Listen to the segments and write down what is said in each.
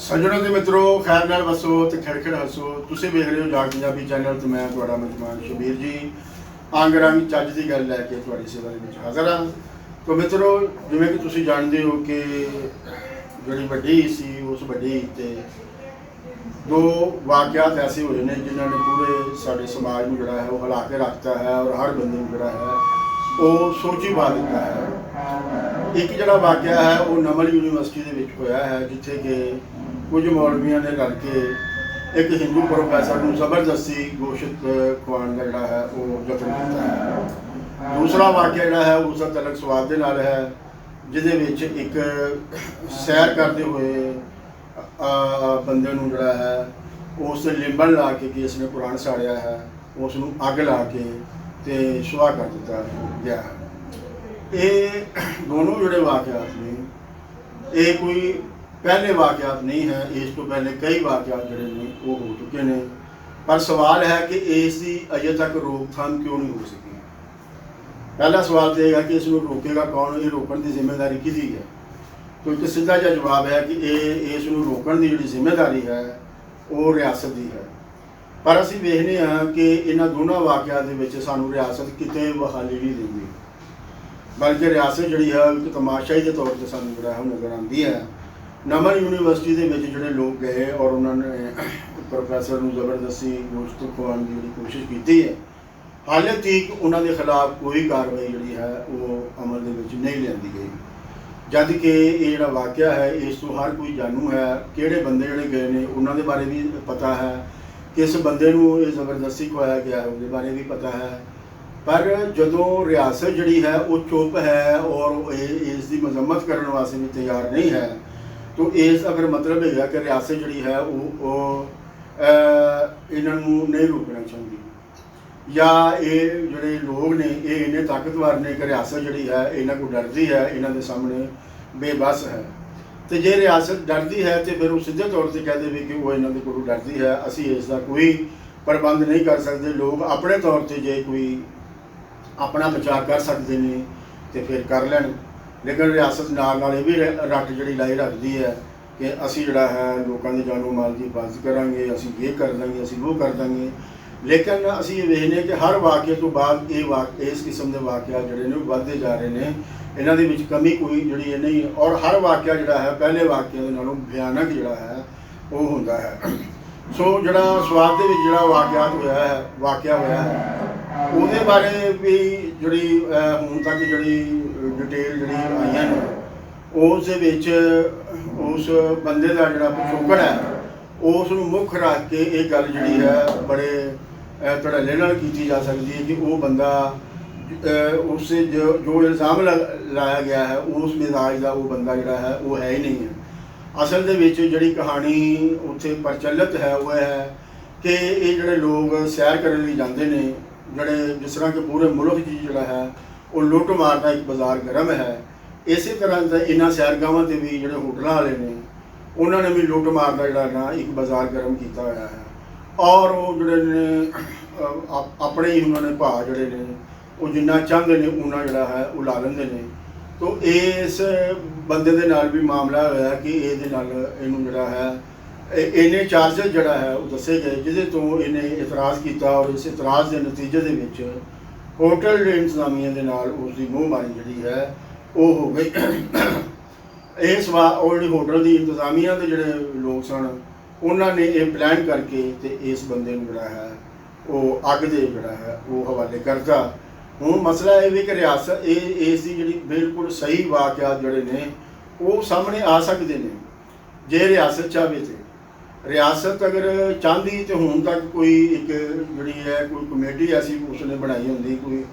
ਸੱਜਣੋ ਤੇ ਮਿੱਤਰੋ, ਖੈਰ ਨਾਲ ਵਸੋ ਤੇ ਖਿੜਖਿੜ ਹੱਸੋ। ਤੁਸੀਂ ਵੇਖ ਰਹੇ ਹੋ ਜਾਗ ਪੰਜਾਬੀ ਚੈਨਲ ਤੇ ਮੈਂ ਤੁਹਾਡਾ ਮਹਿਮਾਨ ਸ਼ਬੀਰ ਜੀ। ਆਂਗਰਾਮੀ ਰੰਗ ਚੱਜ ਦੀ ਗੱਲ ਲੈ ਕੇ ਤੁਹਾਡੀ ਸੇਵਾ ਦੇ ਵਿੱਚ ਹਾਜ਼ਰ ਹਾਂ। ਤੋਂ ਮਿੱਤਰੋ, ਜਿਵੇਂ ਕਿ ਤੁਸੀਂ ਜਾਣਦੇ ਹੋ ਕਿ ਜਿਹੜੀ ਵੱਡੀ ਸੀ, ਉਸ ਵੱਡੀ ਤੇ ਦੋ ਵਾਕਿਆਤ ਐਸੇ ਹੋਏ ਨੇ ਜਿਨ੍ਹਾਂ ਨੇ ਪੂਰੇ ਸਾਡੇ ਸਮਾਜ ਨੂੰ ਜਿਹੜਾ ਹੈ ਉਹ ਹਿਲਾ ਕੇ ਰੱਖਤਾ ਹੈ ਔਰ ਹਰ ਬੰਦੇ ਨੂੰ ਜਿਹੜਾ ਹੈ ਉਹ ਸੋਚੀ ਪਾ ਦਿੱਤਾ ਹੈ। ਇੱਕ ਜਿਹੜਾ ਵਾਕਿਆ ਹੈ, ਉਹ ਨਮਲ ਯੂਨੀਵਰਸਿਟੀ ਦੇ ਵਿੱਚ ਹੋਇਆ ਹੈ, ਜਿੱਥੇ ਕਿ ਕੁਝ ਮੌਲਵੀਆਂ ਦੇ ਰਲ ਇੱਕ ਹਿੰਦੂ ਪ੍ਰੋਫੈਸਰ ਨੂੰ ਜ਼ਬਰਦਸਤੀ ਗੋਸ਼ਤ ਖਵਾਉਣ ਦਾ ਜਿਹੜਾ ਹੈ, ਉਹ ਯਤਨ ਕੀਤਾ ਹੈ। ਦੂਸਰਾ ਵਾਕਿਆ ਜਿਹੜਾ ਹੈ ਉਸ ਦਾ ਤਲਕ ਸਵਾਦ ਦੇ ਨਾਲ ਹੈ, ਜਿਹਦੇ ਵਿੱਚ ਇੱਕ ਸੈਰ ਕਰਦੇ ਹੋਏ ਬੰਦੇ ਨੂੰ ਜਿਹੜਾ ਹੈ, ਉਸ ਤੇ ਲਿੰਬਨ ਲਾ ਕੇ ਕਿ ਇਸਨੇ ਕੁਰਾਨ ਸਾੜਿਆ ਹੈ, ਉਸ ਨੂੰ ਅੱਗ ਲਾ ਕੇ ਤੇ ਸੁਆਹ ਕਰ ਦਿੱਤਾ ਗਿਆ ਇਹ ਦੋਨੋਂ ਜਿਹੜੇ ਵਾਕਿਆਤ ਨੇ, ਇਹ ਕੋਈ ਪਹਿਲੇ ਵਾਕਿਆਤ ਨਹੀਂ ਹੈ, ਇਸ ਤੋਂ ਪਹਿਲੇ ਕਈ ਵਾਕਿਆਤ ਜਿਹੜੇ ਨੇ ਉਹ ਹੋ ਚੁੱਕੇ ਨੇ। ਪਰ ਸਵਾਲ ਹੈ ਕਿ ਇਸ ਦੀ ਅਜੇ ਤੱਕ ਰੋਕਥਾਮ ਕਿਉਂ ਨਹੀਂ ਹੋ ਸਕੀ? ਪਹਿਲਾ ਸਵਾਲ ਤੇ ਇਹ ਹੈ ਕਿ ਇਸ ਨੂੰ ਰੋਕੇਗਾ ਕੌਣ? ਇਹ ਰੋਕਣ ਦੀ ਜ਼ਿੰਮੇਵਾਰੀ ਕਿਹਦੀ ਹੈ? ਤੋਂ ਇੱਕ ਸਿੱਧਾ ਜਿਹਾ ਜਵਾਬ ਹੈ ਕਿ ਇਹ, ਇਸ ਨੂੰ ਰੋਕਣ ਦੀ ਜਿਹੜੀ ਜ਼ਿੰਮੇਵਾਰੀ ਹੈ, ਉਹ ਰਿਆਸਤ ਦੀ ਹੈ। ਪਰ ਅਸੀਂ ਵੇਖਦੇ ਹਾਂ ਕਿ ਇਹਨਾਂ ਦੋਨਾਂ ਵਾਕਿਆਤ ਦੇ ਵਿੱਚ ਸਾਨੂੰ ਰਿਆਸਤ ਕਿਤੇ ਬਹਾਲੀ ਨਹੀਂ ਦਿੰਦੀ। ਬਲਕਿ ਰਿਆਸਤ ਜਿਹੜੀ ਹੈ ਉਹ ਇੱਕ ਤਮਾਸ਼ਾਈ ਦੇ ਤੌਰ ਤੇ ਸਾਨੂੰ ਜਿਹੜਾ ਹੈ, ਉਹ ਨਜ਼ਰ ਆਉਂਦੀ ਹੈ। ਨਮਨ ਯੂਨੀਵਰਸਿਟੀ ਦੇ ਵਿੱਚ ਜਿਹੜੇ ਲੋਕ ਗਏ ਔਰ ਉਹਨਾਂ ਨੇ ਪ੍ਰੋਫੈਸਰ ਨੂੰ ਜ਼ਬਰਦਸਤੀ ਗੋਸ਼ਤ ਖਵਾਉਣ ਦੀ ਜਿਹੜੀ ਕੋਸ਼ਿਸ਼ ਕੀਤੀ ਹੈ, ਹਾਲੇ ਤੱਕ ਉਹਨਾਂ ਦੇ ਖਿਲਾਫ ਕੋਈ ਕਾਰਵਾਈ ਜਿਹੜੀ ਹੈ ਉਹ ਅਮਲ ਦੇ ਵਿੱਚ ਨਹੀਂ ਲੈਂਦੀ ਗਈ। ਜਦ ਕਿ ਇਹ ਜਿਹੜਾ ਵਾਕਿਆ ਹੈ, ਇਸ ਤੋਂ ਹਰ ਕੋਈ ਜਾਣੂ ਹੈ ਕਿਹੜੇ ਬੰਦੇ ਜਿਹੜੇ ਗਏ ਨੇ, ਉਹਨਾਂ ਦੇ ਬਾਰੇ ਵੀ ਪਤਾ ਹੈ, ਕਿਸ ਬੰਦੇ ਨੂੰ ਇਹ ਜ਼ਬਰਦਸਤੀ ਖਵਾਇਆ ਗਿਆ ਹੈ, ਉਹਦੇ ਬਾਰੇ ਵੀ ਪਤਾ ਹੈ। ਪਰ ਜਦੋਂ ਰਿਆਸਤ ਜਿਹੜੀ ਹੈ ਉਹ ਚੁੱਪ ਹੈ ਔਰ ਇਹ ਇਸ ਦੀ ਮਜ਼ਮਤ ਕਰਨ ਵਾਸਤੇ ਵੀ ਤਿਆਰ ਨਹੀਂ ਹੈ ਤਾਂ ਇਸ ਅਗਰ ਮਤਲਬ ਹੈਗਾ ਕਿ ਰਿਆਸਤ ਜਿਹੜੀ ਹੈ ਉਹ ਉਹ ਇਹਨਾਂ ਨੂੰ ਨਹੀਂ ਰੋਕਣਾ ਚਾਹੁੰਦੀ। ਜਾਂ ਇਹ ਜਿਹੜੇ ਲੋਕ ਨੇ, ਇਹ ਇੰਨੇ ਤਾਕਤਵਰ ਨੇ ਕਿ ਰਿਆਸਤ ਜਿਹੜੀ ਹੈ, ਇਹਨਾਂ ਕੋਲ ਡਰਦੀ ਹੈ, ਇਹਨਾਂ ਦੇ ਸਾਹਮਣੇ ਬੇਬਸ ਹੈ। ਤੇ ਜੇ ਰਿਆਸਤ ਡਰਦੀ ਹੈ ਤੇ ਫਿਰ ਉਹ ਸਿੱਧੇ ਤੌਰ ਤੇ ਕਹਿ ਦੇਵੇ ਕਿ ਉਹ ਇਹਨਾਂ ਦੇ ਕੋਲੋਂ ਡਰਦੀ ਹੈ। ਅਸੀਂ ਇਸ ਦਾ ਕੋਈ ਪ੍ਰਬੰਧ ਨਹੀਂ ਕਰ ਸਕਦੇ। ਲੋਕ ਆਪਣੇ ਤੌਰ ਤੇ ਜੇ ਕੋਈ ਆਪਣਾ ਬਚਾਅ ਕਰ ਸਕਦੇ ਨੇ ਤੇ ਫਿਰ ਕਰ ਲੈਣ। ਲੇਕਿਨ ਰਿਆਸਤ ਨਾਲ ਨਾਲ ਇਹ ਵੀ ਰ- ਰੱਟ ਜਿਹੜੀ ਲਾਈ ਰੱਖਦੀ ਹੈ ਕਿ ਅਸੀਂ ਜਿਹੜਾ ਹੈ ਲੋਕਾਂ ਦੇ ਜਾਨੋ ਮਾਲ ਦੀ ਹਿਫਾਜ਼ਤ ਕਰਾਂਗੇ, ਅਸੀਂ ਇਹ ਕਰ ਦਾਂਗੇ, ਅਸੀਂ ਉਹ ਕਰ ਦਾਂਗੇ। ਲੇਕਿਨ ਅਸੀਂ ਇਹ ਵੇਖਦੇ ਹਾਂ ਕਿ ਹਰ ਵਾਕਿਆ ਤੋਂ ਬਾਅਦ ਇਹ ਵਾਕ, ਇਸ ਕਿਸਮ ਦੇ ਵਾਕਿਆ ਜਿਹੜੇ ਨੇ ਉਹ ਵੱਧਦੇ ਜਾ ਰਹੇ ਨੇ। ਇਹਨਾਂ ਦੇ ਵਿੱਚ ਕਮੀ ਕੋਈ ਜਿਹੜੀ ਹੈ ਨਹੀਂ, ਔਰ ਹਰ ਵਾਕਿਆ ਜਿਹੜਾ ਹੈ, ਪਹਿਲੇ ਵਾਕਿਆ ਦੇ ਨਾਲੋਂ ਭਿਆਨਕ ਜਿਹੜਾ ਹੈ, ਉਹ ਹੁੰਦਾ ਹੈ। ਸੋ ਜਿਹੜਾ ਸਵਾਦ ਦੇ ਵਿੱਚ ਜਿਹੜਾ ਵਾਕਿਆਤ ਹੋਇਆ ਹੈ, ਵਾਕਿਆ ਹੋਇਆ ਹੈ ਉਹਦੇ ਬਾਰੇ ਵੀ ਜਿਹੜੀ ਅਹ, ਹੁਣ ਤੱਕ ਜਿਹੜੀ ਡਿਟੇਲ ਜਿਹੜੀ ਆਈਆਂ ਨੇ ਉਸ ਦੇ ਵਿੱਚ ਉਸ ਬੰਦੇ ਦਾ ਜਿਹੜਾ ਪਿਛੋਕੜ ਹੈ ਉਸ ਨੂੰ ਮੁੱਖ ਰੱਖ ਕੇ ਇਹ ਗੱਲ ਜਿਹੜੀ ਹੈ ਬੜੇ ਅਹ, ਧੜੱਲੇ ਨਾਲ ਕੀਤੀ ਜਾ ਸਕਦੀ ਹੈ ਕਿ ਉਹ ਬੰਦਾ ਅਹ, ਉਸ ਤੇ ਜੋ ਜੋ ਇਲਜ਼ਾਮ ਲ ਲਾਇਆ ਗਿਆ ਹੈ ਉਸ ਮਿਜ਼ਾਜ ਦਾ ਉਹ ਬੰਦਾ ਜਿਹੜਾ ਹੈ ਉਹ ਹੈ ਹੀ ਨਹੀਂ ਹੈ। ਅਸਲ ਦੇ ਵਿੱਚ ਜਿਹੜੀ ਕਹਾਣੀ ਉੱਥੇ ਪ੍ਰਚਲਿਤ ਹੈ ਉਹ ਇਹ ਹੈ ਕਿ ਇਹ ਜਿਹੜੇ ਲੋਕ ਸੈਰ ਕਰਨ ਲਈ ਜਾਂਦੇ ਨੇ ਜਿਹੜੇ ਜਿਸ ਤਰ੍ਹਾਂ ਕਿ ਪੂਰੇ ਮੁਲਕ ਜੀ ਜਿਹੜਾ ਹੈ, ਉਹ ਲੁੱਟ ਮਾਰਦਾ ਇੱਕ ਬਾਜ਼ਾਰ ਗਰਮ ਹੈ। ਇਸੇ ਤਰ੍ਹਾਂ ਦਾ ਇਹਨਾਂ ਸੈਰਗਾਵਾਂ ਤੇ ਵੀ ਜਿਹੜੇ ਹੋਟਲਾਂ ਵਾਲੇ ਨੇ, ਉਹਨਾਂ ਨੇ ਵੀ ਲੁੱਟ ਮਾਰਦਾ ਜਿਹੜਾ ਨਾ ਇੱਕ ਬਾਜ਼ਾਰ ਗਰਮ ਕੀਤਾ ਹੋਇਆ ਹੈ। ਔਰ ਉਹ ਜਿਹੜੇ ਨੇ ਆਪਣੇ ਹੀ ਉਹਨਾਂ ਨੇ ਭਾਅ ਜਿਹੜੇ ਨੇ, ਉਹ ਜਿੰਨਾ ਚਾਹੁੰਦੇ ਨੇ ਉਹਨਾਂ ਜਿਹੜਾ ਹੈ, ਉਹ ਲਾ ਲੈਂਦੇ ਨੇ। ਤੋ ਇਸ ਬੰਦੇ ਦੇ ਨਾਲ ਵੀ ਮਾਮਲਾ ਹੋਇਆ ਕਿ ਇਹਦੇ ਨਾਲ ਇਹਨੂੰ ਜਿਹੜਾ ਹੈ ਇਹਨੇ ਚਾਰਜਰ ਜਿਹੜਾ ਹੈ ਉਹ ਦੱਸੇ ਗਏ, ਜਿਹਦੇ ਤੋਂ ਇਹਨੇ ਇਤਰਾਜ਼ ਕੀਤਾ ਔਰ ਇਸ ਇਤਰਾਜ਼ ਦੇ ਨਤੀਜੇ ਦੇ ਵਿੱਚ ਹੋਟਲ ਦੇ ਇੰਤਜ਼ਾਮੀਆਂ ਦੇ ਨਾਲ ਉਸ ਦੀ ਮੂੰਹ ਮਾਰੀ ਜਿਹੜੀ ਹੈ, ਉਹ ਹੋ ਗਈ। ਇਸ ਵਾਰ ਉਹ ਜਿਹੜੀ ਹੋਟਲ ਦੀ ਇੰਤਜ਼ਾਮੀਆਂ ਦੇ ਜਿਹੜੇ ਲੋਕ ਸਨ, ਉਹਨਾਂ ਨੇ ਇਹ ਪਲਾਨ ਕਰਕੇ ਤੇ ਇਸ ਬੰਦੇ ਨੂੰ ਜਿਹੜਾ ਹੈ, ਉਹ ਅੱਗ ਦੇ ਜਿਹੜਾ ਹੈ, ਉਹ ਹਵਾਲੇ ਕਰਤਾ। ਹੁਣ ਮਸਲਾ ਇਹ ਵੀ ਕਿ ਰਿਆਸਤ ਇਹ, ਇਸ ਦੀ ਜਿਹੜੀ ਬਿਲਕੁਲ ਸਹੀ ਵਾਕਿਆਤ ਜਿਹੜੇ ਨੇ, ਉਹ ਸਾਹਮਣੇ ਆ ਸਕਦੇ ਨੇ। ਜੇ ਰਿਆਸਤ ਚਾਹਵੇ ਤੇ ਰਿਆਸਤ ਅਗਰ ਚਾਹੁੰਦੀ ਤੇ ਹੁਣ ਤੱਕ ਕੋਈ ਇੱਕ ਜਿਹੜੀ ਹੈ, ਕੋਈ ਕਮੇਟੀ ਐਸੀ ਉਸਨੇ ਬਣਾਈ ਹੁੰਦੀ, ਕੋਈ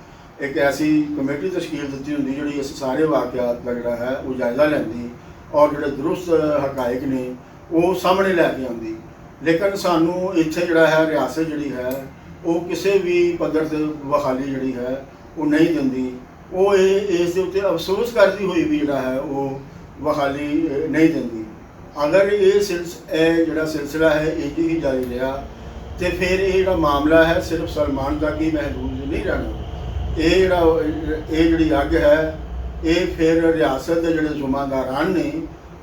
ਇੱਕ ਐਸੀ ਕਮੇਟੀ ਤਸ਼ਕੀਲ ਦਿੱਤੀ ਹੁੰਦੀ ਜਿਹੜੀ ਇਸ ਸਾਰੇ ਵਾਕਿਆਤ ਦਾ ਜਿਹੜਾ ਹੈ, ਉਹ ਜਾਇਜ਼ਾ ਲੈਂਦੀ ਔਰ ਜਿਹੜੇ ਦਰੁਸਤ ਹਕਾਇਕ ਨੇ, ਉਹ ਸਾਹਮਣੇ ਲੈ ਕੇ ਆਉਂਦੀ। ਲੇਕਿਨ ਸਾਨੂੰ ਇੱਥੇ ਜਿਹੜਾ ਹੈ, ਰਿਆਸਤ ਜਿਹੜੀ ਹੈ, ਉਹ ਕਿਸੇ ਵੀ ਪੱਧਰ ਤੇ ਬਹਾਲੀ ਜਿਹੜੀ ਹੈ, ਉਹ ਨਹੀਂ ਦਿੰਦੀ। ਉਹ ਇਹ, ਇਸ ਦੇ ਉੱਤੇ ਅਫਸੋਸ ਕਰਦੀ ਹੋਈ ਵੀ ਜਿਹੜਾ ਹੈ, ਉਹ ਵਹਾਲੀ ਨਹੀਂ ਦਿੰਦੀ। ਅਗਰ ਇਹ ਸਿਲਸ, ਇਹ ਜਿਹੜਾ ਸਿਲਸਿਲਾ ਹੈ, ਇਹ ਹੀ ਜਾਰੀ ਰਿਹਾ, ਤੇ ਫਿਰ ਇਹ ਜਿਹੜਾ ਮਾਮਲਾ ਹੈ, ਸਿਰਫ ਸਲਮਾਨ ਤੱਕ ਹੀ ਮਹਿਦੂਦ ਨਹੀਂ ਰਹਿਣਾ। ਇਹ ਜਿਹੜਾ ਇਹ ਜਿਹੜੀ ਅੱਗ ਹੈ, ਇਹ ਫਿਰ ਰਿਆਸਤ ਦੇ ਜਿਹੜੇ ਜ਼ਿੰਮੇਦਾਰਾਂ ਨੇ,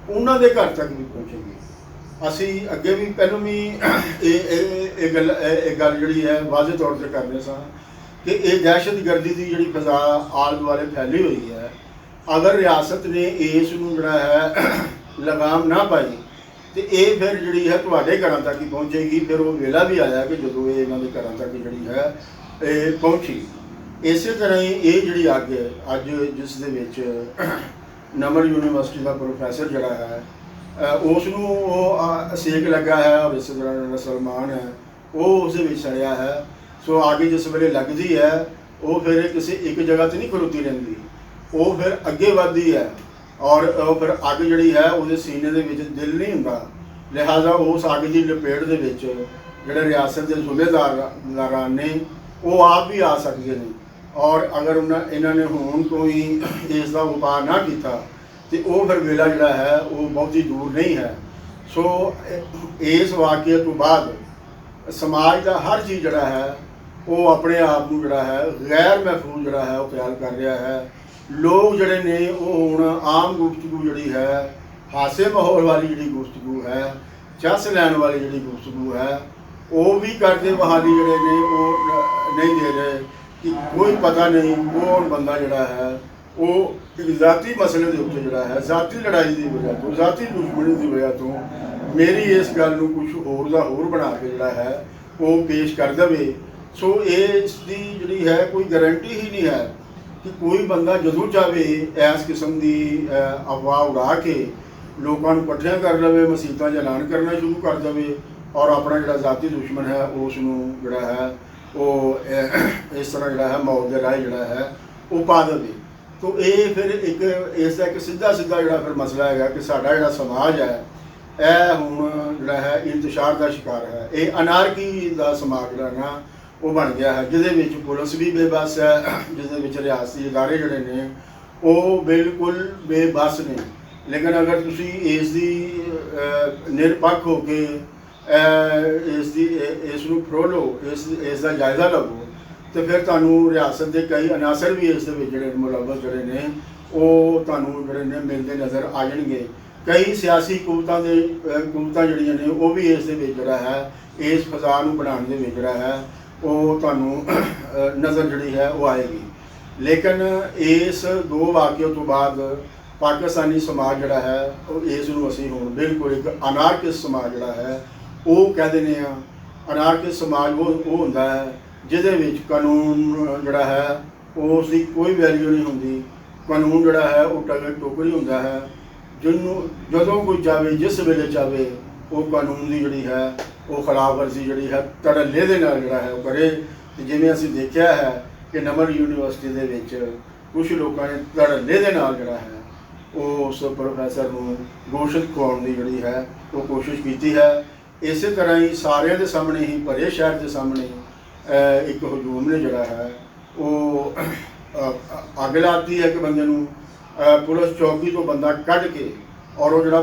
ਉਹਨਾਂ ਦੇ ਘਰ ਤੱਕ ਵੀ ਪਹੁੰਚੇਗੀ। ਅਸੀਂ ਅੱਗੇ ਵੀ, ਪਹਿਲਾਂ ਵੀ ਇਹ ਇਹ ਗੱਲ, ਇਹ ਇਹ ਗੱਲ ਜਿਹੜੀ ਹੈ, ਵਾਜ਼ਿਹ ਤੌਰ ਤੇ ਕਰਦੇ ਸਾਂ ਕਿ ਇਹ ਦਹਿਸ਼ਤਗਰਦੀ ਦੀ ਜਿਹੜੀ ਫਜ਼ਾ ਆਲ ਦੁਆਲੇ ਫੈਲੀ ਹੋਈ ਹੈ, ਅਗਰ ਰਿਆਸਤ ਨੇ ਇਸ ਨੂੰ ਜਿਹੜਾ ਹੈ ਲਗਾਮ ਨਾ ਪਾਈ। ਤੇ ਇਹ ਫਿਰ ਜਿਹੜੀ ਹੈ ਤੁਹਾਡੇ ਘਰਾਂ ਤੱਕ ਹੀ ਪਹੁੰਚੇਗੀ। ਫਿਰ ਉਹ ਵੇਲਾ ਵੀ ਆਇਆ ਕਿ ਜਦੋਂ ਇਹ ਇਹਨਾਂ ਦੇ ਘਰਾਂ ਤੱਕ ਜਿਹੜੀ ਹੈ, ਇਹ ਪਹੁੰਚੀ। ਇਸੇ ਤਰ੍ਹਾਂ ਹੀ ਇਹ ਜਿਹੜੀ ਅੱਗ ਅੱਜ ਜਿਸ ਦੇ ਵਿੱਚ ਨਮਰ ਯੂਨੀਵਰਸਿਟੀ ਦਾ ਪ੍ਰੋਫੈਸਰ ਜਿਹੜਾ ਹੈ ਉਸ ਨੂੰ ਉਹ ਸੇਕ ਲੱਗਾ ਹੈ ਔਰ ਇਸੇ ਤਰ੍ਹਾਂ ਜਿਹੜਾ ਸਲਮਾਨ ਹੈ, ਉਹ ਉਸ ਦੇ ਵਿੱਚ ਸੜਿਆ ਹੈ। ਸੋ ਅੱਗ ਜਿਸ ਵੇਲੇ ਲੱਗਦੀ ਹੈ, ਉਹ ਫਿਰ ਕਿਸੇ ਇੱਕ ਜਗ੍ਹਾ ਤੇ ਨਹੀਂ ਖਲੋਤੀ ਰਹਿੰਦੀ। ਉਹ ਫਿਰ ਅੱਗੇ ਵੱਧਦੀ ਹੈ। ਔਰ ਉਹ ਫਿਰ ਅੱਗ ਜਿਹੜੀ ਹੈ, ਉਹਦੇ ਸੀਨੇ ਦੇ ਵਿੱਚ ਦਿਲ ਨਹੀਂ ਹੁੰਦਾ। ਲਿਹਾਜ਼ਾ ਉਸ ਅੱਗ ਦੀ ਲਪੇਟ ਦੇ ਵਿੱਚ ਜਿਹੜੇ ਰਿਆਸਤ ਦੇ ਸੂਬੇਦਾਰਾਂ ਨੇ ਉਹ ਆਪ ਵੀ ਆ ਸਕਦੇ ਨੇ। ਔਰ ਅਗਰ ਉਹਨਾਂ, ਇਹਨਾਂ ਨੇ ਹੁਣ ਤੋਂ ਹੀ ਇਸ ਦਾ ਉਪਾਅ ਨਾ ਕੀਤਾ, ਤੇ ਉਹ ਫਿਰ ਵੇਲਾ ਜਿਹੜਾ ਹੈ, ਉਹ ਬਹੁਤੀ ਦੂਰ ਨਹੀਂ ਹੈ। ਸੋ ਇਸ ਵਾਕਿਏ ਤੋਂ ਬਾਅਦ ਸਮਾਜ ਦਾ ਹਰ ਚੀਜ਼ ਜਿਹੜਾ ਹੈ, ਉਹ ਆਪਣੇ ਆਪ ਨੂੰ ਜਿਹੜਾ ਹੈ ਗੈਰ ਮਹਿਫੂਜ਼ ਜਿਹੜਾ ਹੈ, ਉਹ ਖਿਆਲ ਕਰ ਰਿਹਾ ਹੈ। ਲੋਕ ਜਿਹੜੇ ਨੇ ਉਹ ਹੁਣ ਆਮ ਗੁਫ਼ਤਗੂ ਜਿਹੜੀ ਹੈ, ਹਾਸੇ ਮਾਹੌਲ ਵਾਲੀ ਜਿਹੜੀ ਗੁਫ਼ਤਗੂ ਹੈ ਚੱਸ ਲੈਣ ਵਾਲੀ ਜਿਹੜੀ ਗੁਫ਼ਤਗੂ ਹੈ, ਉਹ ਵੀ ਕਰਦੇ ਬਹਾਲੀ ਜਿਹੜੇ ਨੇ ਉਹ ਨਹੀਂ ਦੇ ਰਹੇ ਕਿ ਕੋਈ ਪਤਾ ਨਹੀਂ ਕੌਣ ਬੰਦਾ ਜਿਹੜਾ ਹੈ, ਉਹ ਇੱਕ ਜ਼ਾਤੀ ਮਸਲੇ ਦੇ ਉੱਤੇ ਜਿਹੜਾ ਹੈ, ਜ਼ਾਤੀ ਲੜਾਈ ਦੀ ਵਜ੍ਹਾ ਤੋਂ, ਜ਼ਾਤੀ ਦੁਸ਼ਮਣੀ ਦੀ ਵਜ੍ਹਾ ਤੋਂ ਮੇਰੀ ਇਸ ਗੱਲ ਨੂੰ ਕੁਝ ਹੋਰ ਦਾ ਹੋਰ ਬਣਾ ਕੇ ਜਿਹੜਾ ਹੈ, ਉਹ ਪੇਸ਼ ਕਰ ਦੇਵੇ। ਸੋ ਇਸ ਦੀ ਜਿਹੜੀ ਹੈ ਕੋਈ ਗਾਰੰਟੀ ਹੀ ਨਹੀਂ ਹੈ ਕਿ ਕੋਈ ਬੰਦਾ ਜਦੋਂ ਚਾਵੇ ਇਸ ਕਿਸਮ ਦੀ ਅਫਵਾਹ ਉਡਾ ਕੇ ਲੋਕਾਂ ਨੂੰ ਇਕੱਠਿਆਂ ਕਰ ਲਵੇ, ਮਸੀਤਾਂ 'ਚ ਐਲਾਨ ਕਰਨਾ ਸ਼ੁਰੂ ਕਰ ਦੇਵੇ ਔਰ ਆਪਣਾ ਜਿਹੜਾ ਜ਼ਾਤੀ ਦੁਸ਼ਮਣ ਹੈ ਉਸ ਨੂੰ ਜਿਹੜਾ ਹੈ, ਉਹ ਇਸ ਤਰ੍ਹਾਂ ਜਿਹੜਾ ਹੈ ਮੌਤ ਦੇ ਰਾਹ ਜਿਹੜਾ ਹੈ, ਉਹ ਪਾ ਦੇਵੇ। ਤੋ ਇਹ ਫਿਰ ਇੱਕ, ਇਸ ਦਾ ਇੱਕ ਸਿੱਧਾ ਸਿੱਧਾ ਜਿਹੜਾ ਫਿਰ ਮਸਲਾ ਹੈਗਾ ਕਿ ਸਾਡਾ ਜਿਹੜਾ ਸਮਾਜ ਹੈ, ਇਹ ਹੁਣ ਜਿਹੜਾ ਹੈ, ਇੰਤਸ਼ਾਰ ਦਾ ਸ਼ਿਕਾਰ ਹੈ। ਇਹ ਅਨਾਰਕੀ ਦਾ ਸਮਾਜ ਜਿਹੜਾ ਨਾ ਉਹ ਬਣ ਗਿਆ ਹੈ ਜਿਹਦੇ ਵਿੱਚ ਪੁਲਿਸ ਵੀ ਬੇਬਸ ਹੈ ਜਿਹਦੇ ਵਿੱਚ ਰਿਆਸਤੀ ਅਦਾਰੇ ਜਿਹੜੇ ਨੇ ਉਹ ਬਿਲਕੁਲ ਬੇਬਸ ਨੇ। ਲੇਕਿਨ ਅਗਰ ਤੁਸੀਂ ਇਸ ਦੀ ਨਿਰਪੱਖ ਹੋ ਕੇ ਇਸ ਦੀ ਇਸ ਨੂੰ ਫਰੋਲੋ ਇਸ ਇਸ ਦਾ ਜਾਇਜ਼ਾ ਲਵੋ ਤੇ ਫਿਰ ਤੁਹਾਨੂੰ ਰਿਆਸਤ ਦੇ ਕਈ ਅਨਾਸਰ ਵੀ ਇਸ ਦੇ ਵਿੱਚ ਜਿਹੜੇ ਮੁਲਵਸ ਜਿਹੜੇ ਨੇ ਉਹ ਤੁਹਾਨੂੰ ਜਿਹੜੇ ਨੇ ਮਿਲਦੇ ਨਜ਼ਰ ਆ ਜਾਣਗੇ। ਕਈ ਸਿਆਸੀ ਕੂਵਤਾਂ ਦੇ ਅਹ, ਜਿਹੜੀਆਂ ਨੇ ਉਹ ਵੀ ਇਸ ਦੇ ਵਿੱਚ ਜਿਹੜਾ ਹੈ ਇਸ ਫਜ਼ਾ ਨੂੰ ਬਣਾਉਣ ਦੇ ਵਿੱਚ ਜਿਹੜਾ ਹੈ ਉਹ ਤੁਹਾਨੂੰ ਨਜ਼ਰ ਜਿਹੜੀ ਹੈ ਉਹ ਆਏਗੀ। ਲੇਕਿਨ ਇਸ ਦੋ ਵਾਕਿਆਂ ਤੋਂ ਬਾਅਦ ਪਾਕਿਸਤਾਨੀ ਸਮਾਜ ਜਿਹੜਾ ਹੈ, ਉਹ ਇਸ ਨੂੰ ਅਸੀਂ ਹੁਣ ਬਿਲਕੁਲ ਇੱਕ ਅਨਾਰਕਿਸ ਸਮਾਜ ਜਿਹੜਾ ਹੈ, ਉਹ ਕਹਿ ਦਿੰਦੇ ਆ ਅਨਾਰਕਿਸ ਸਮਾਜ ਉਹ ਉਹ ਹੁੰਦਾ ਹੈ ਜਿਹਦੇ ਵਿੱਚ ਕਾਨੂੰਨ ਜਿਹੜਾ ਹੈ ਉਸ ਦੀ ਕੋਈ ਵੈਲਿਊ ਨਹੀਂ ਹੁੰਦੀ। ਕਾਨੂੰਨ ਜਿਹੜਾ ਹੈ, ਉਹ ਟਗਰ ਟੋਕਰੀ ਹੁੰਦਾ ਹੈ। ਜਿਹਨੂੰ, ਜਦੋਂ ਕੋਈ ਜਾਵੇ, ਜਿਸ ਵੇਲੇ ਚਾਵੇ ਉਹ ਕਾਨੂੰਨ ਦੀ ਜਿਹੜੀ ਹੈ, ਉਹ ਖਿਲਾਫਵਰਜ਼ੀ ਜਿਹੜੀ ਹੈ ਧੜੱਲੇ ਦੇ ਨਾਲ ਜਿਹੜਾ ਹੈ ਉਹ ਕਰੇ। ਤੇ ਜਿਵੇਂ ਅਸੀਂ ਦੇਖਿਆ ਹੈ ਕਿ ਨਮਰ ਯੂਨੀਵਰਸਿਟੀ ਦੇ ਵਿੱਚ ਕੁਝ ਲੋਕਾਂ ਨੇ ਧੜੱਲੇ ਦੇ ਨਾਲ ਜਿਹੜਾ ਹੈ, ਉਹ ਉਸ ਪ੍ਰੋਫੈਸਰ ਨੂੰ ਗੋਸ਼ਤ ਖਵਾਉਣ ਦੀ ਜਿਹੜੀ ਹੈ, ਉਹ ਕੋਸ਼ਿਸ਼ ਕੀਤੀ ਹੈ। ਇਸੇ ਤਰ੍ਹਾਂ ਹੀ ਸਾਰਿਆਂ ਦੇ ਸਾਹਮਣੇ ਹੀ, ਭਰੇ ਸ਼ਹਿਰ ਦੇ ਸਾਹਮਣੇ ਇੱਕ ਹਜੂਮ ਨੇ ਜਿਹੜਾ ਹੈ, ਉਹ ਅੱਗ ਲਾਤੀ ਹੈ ਕਿ ਬੰਦੇ ਨੂੰ। ਪੁਲਿਸ ਚੌਕੀ ਤੋਂ ਬੰਦਾ ਕੱਢ ਕੇ ਔਰ ਉਹ ਜਿਹੜਾ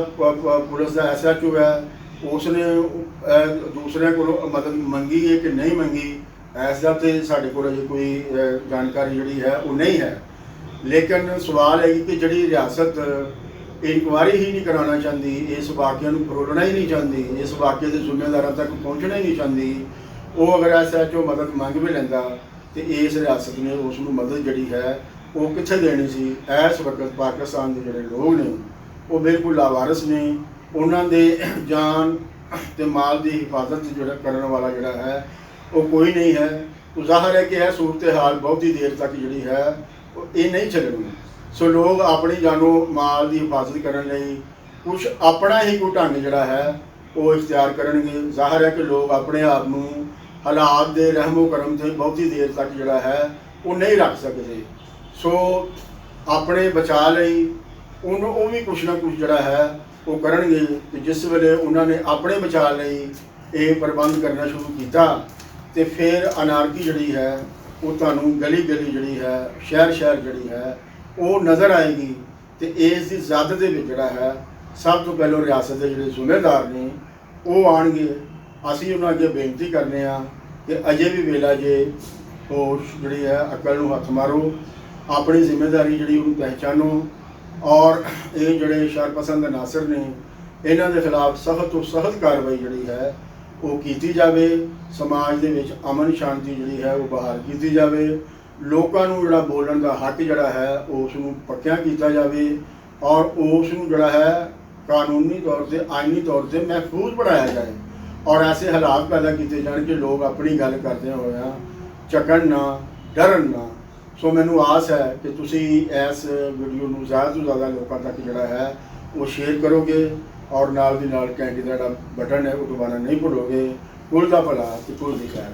ਪੁਲਿਸ ਦਾ ਐਸਐਚਓ ਹੈ ਉਸ ਨੇ ਅਹ, ਦੂਸਰਿਆਂ ਕੋਲੋਂ ਮਦਦ ਮੰਗੀ ਹੈ ਕਿ ਨਹੀਂ ਮੰਗੀ ਇਸ ਦਾ ਤੇ ਸਾਡੇ ਕੋਲ ਅਜੇ ਕੋਈ ਜਾਣਕਾਰੀ ਜਿਹੜੀ ਹੈ ਉਹ ਨਹੀਂ ਹੈ। ਲੇਕਿਨ ਸਵਾਲ ਹੈ ਕਿ ਜਿਹੜੀ ਰਿਆਸਤ ਇਨਕੁਆਰੀ ਹੀ ਨਹੀਂ ਕਰਾਉਣਾ ਚਾਹੁੰਦੀ ਇਸ ਵਾਕਿਆ ਨੂੰ ਫਰੋਲਣਾ ਹੀ ਨਹੀਂ ਚਾਹੁੰਦੀ ਇਸ ਵਾਕਿਆ ਦੇ ਜ਼ਿੰਮੇਦਾਰਾਂ ਤੱਕ ਪਹੁੰਚਣਾ ਹੀ ਨਹੀਂ ਚਾਹੁੰਦੀ ਉਹ ਅਗਰ ਐਸਐਚਓ ਮਦਦ ਮੰਗ ਵੀ ਲੈਂਦਾ ਤੇ ਇਸ ਰਿਆਸਤ ਨੇ ਉਸ ਨੂੰ ਮਦਦ ਜਿਹੜੀ ਹੈ ਉਹ ਕਿੱਥੇ ਦੇਣੀ ਸੀ? ਇਸ ਵਕਤ ਪਾਕਿਸਤਾਨ ਦੇ ਜਿਹੜੇ ਲੋਕ ਨੇ ਉਹ ਬਿਲਕੁਲ ਲਾਵਾਰਸ ਨੇ। ਉਹਨਾਂ ਦੇ ਜਾਨ ਤੇ ਮਾਲ ਦੀ ਹਿਫਾਜ਼ਤ ਜਿਹੜਾ ਕਰਨ ਵਾਲਾ ਜਿਹੜਾ ਹੈ, ਉਹ ਕੋਈ ਨਹੀਂ ਹੈ। ਤਾਂ ਜ਼ਾਹਰ ਹੈ ਕਿ ਇਹ ਸੂਰਤ ਹਾਲ ਬਹੁਤ ਹੀ ਦੇਰ ਤੱਕ ਜਿਹੜੀ ਹੈ, ਉਹ ਇਹ ਨਹੀਂ ਚੱਲਣੀ। ਸੋ ਲੋਕ ਆਪਣੀ ਜਾਨੋ ਮਾਲ ਦੀ ਹਿਫਾਜ਼ਤ ਕਰਨ ਲਈ ਕੁਝ ਆਪਣਾ ਹੀ ਕੋਈ ਢੰਗ ਜਿਹੜਾ ਹੈ, ਉਹ ਇਖਤਿਆਰ ਕਰਨਗੇ। ਜ਼ਾਹਰ ਹੈ ਕਿ ਲੋਕ ਆਪਣੇ ਆਪ ਨੂੰ ਹਾਲਾਤ ਦੇ ਰਹਿਮੋ ਕਰਮ ਤੇ ਬਹੁਤੀ ਦੇਰ ਤੱਕ ਜਿਹੜਾ ਹੈ, ਉਹ ਨਹੀਂ ਰੱਖ ਸਕਦੇ। ਸੋ ਆਪਣੇ ਬਚਾਅ ਲਈ ਉਹਨੂੰ ਉਹ ਵੀ ਕੁਛ ਨਾ ਕੁਛ ਜਿਹੜਾ ਹੈ, ਉਹ ਕਰਨਗੇ। ਤੇ ਜਿਸ ਵੇਲੇ ਉਹਨਾਂ ਨੇ ਆਪਣੇ ਬਚਾਅ ਲਈ ਇਹ ਪ੍ਰਬੰਧ ਕਰਨਾ ਸ਼ੁਰੂ ਕੀਤਾ, ਤੇ ਫਿਰ ਅਨਾਰਕੀ ਜਿਹੜੀ ਹੈ, ਉਹ ਤੁਹਾਨੂੰ ਗਲੀ ਗਲੀ ਜਿਹੜੀ ਹੈ ਸ਼ਹਿਰ ਸ਼ਹਿਰ ਜਿਹੜੀ ਹੈ, ਉਹ ਨਜ਼ਰ ਆਏਗੀ। ਤੇ ਇਸ ਦੀ ਜ਼ਿਆਦਾ ਦੇ ਵਿੱਚ ਜਿਹੜਾ ਹੈ, ਸਭ ਤੋਂ ਪਹਿਲਾਂ ਰਿਆਸਤ ਦੇ ਜਿਹੜੇ ਜ਼ਿੰਮੇਦਾਰ ਨੇ, ਉਹ ਆਣਗੇ ਅਸੀਂ ਉਹਨਾਂ ਅੱਗੇ ਬੇਨਤੀ ਕਰਨੇ ਆ ਕਿ ਅਜੇ ਵੀ ਵੇਲਾ ਜੇ ਉਹ ਜਿਹੜੀ ਹੈ, ਅਕਲ ਨੂੰ ਹੱਥ ਮਾਰੋ, ਆਪਣੀ ਜ਼ਿੰਮੇਵਾਰੀ ਜਿਹੜੀ ਉਹਨੂੰ ਪਹਿਚਾਨੋ ਔਰ ਇਹ ਜਿਹੜੇ ਸ਼ਰਪਸੰਦ ਨਾਸਰ ਨੇ, ਇਹਨਾਂ ਦੇ ਖਿਲਾਫ ਸਖਤ ਤੋਂ ਸਖਤ ਕਾਰਵਾਈ ਜਿਹੜੀ ਹੈ, ਉਹ ਕੀਤੀ ਜਾਵੇ। ਸਮਾਜ ਦੇ ਵਿੱਚ ਅਮਨ ਸ਼ਾਂਤੀ ਜਿਹੜੀ ਹੈ, ਉਹ ਬਹਾਲ ਕੀਤੀ ਜਾਵੇ। ਲੋਕਾਂ ਨੂੰ ਜਿਹੜਾ ਬੋਲਣ ਦਾ ਹੱਕ ਜਿਹੜਾ ਹੈ, ਉਸ ਨੂੰ ਪੱਕਿਆ ਕੀਤਾ ਜਾਵੇ। ਔਰ ਉਸ ਨੂੰ ਜਿਹੜਾ ਹੈ, ਕਾਨੂੰਨੀ ਤੌਰ ਤੇ ਆਇਨੀ ਤੌਰ ਤੇ ਮਹਿਫੂਜ਼ ਬਣਾਇਆ ਜਾਏ। ਔਰ ਐਸੇ ਹਾਲਾਤ ਪੈਦਾ ਕੀਤੇ ਜਾਣ ਕਿ ਲੋਕ ਆਪਣੀ ਗੱਲ ਕਰਦੇ ਹੋਇਆ ਚੱਕਣ ਨਾ, ਡਰਨ ਨਾ। ਸੋ ਮੈਨੂੰ ਆਸ ਹੈ ਕਿ ਤੁਸੀਂ ਇਸ ਵੀਡੀਓ ਨੂੰ ਜ਼ਿਆਦਾ ਤੋਂ ਜ਼ਿਆਦਾ ਲੋਕਾਂ ਤੱਕ ਜਿਹੜਾ ਹੈ, ਉਹ ਸ਼ੇਅਰ ਕਰੋਗੇ ਔਰ ਨਾਲ ਦੀ ਨਾਲ ਕੈਂਡੀ ਦਾ ਜਿਹੜਾ ਬਟਨ ਹੈ, ਉਹ ਦਬਾਉਣਾ ਨਹੀਂ ਭੁੱਲੋਗੇ। ਕੁੱਲ ਦਾ ਭਲਾ ਤੇ ਕੁੱਲ ਦੀ ਖੈਰ।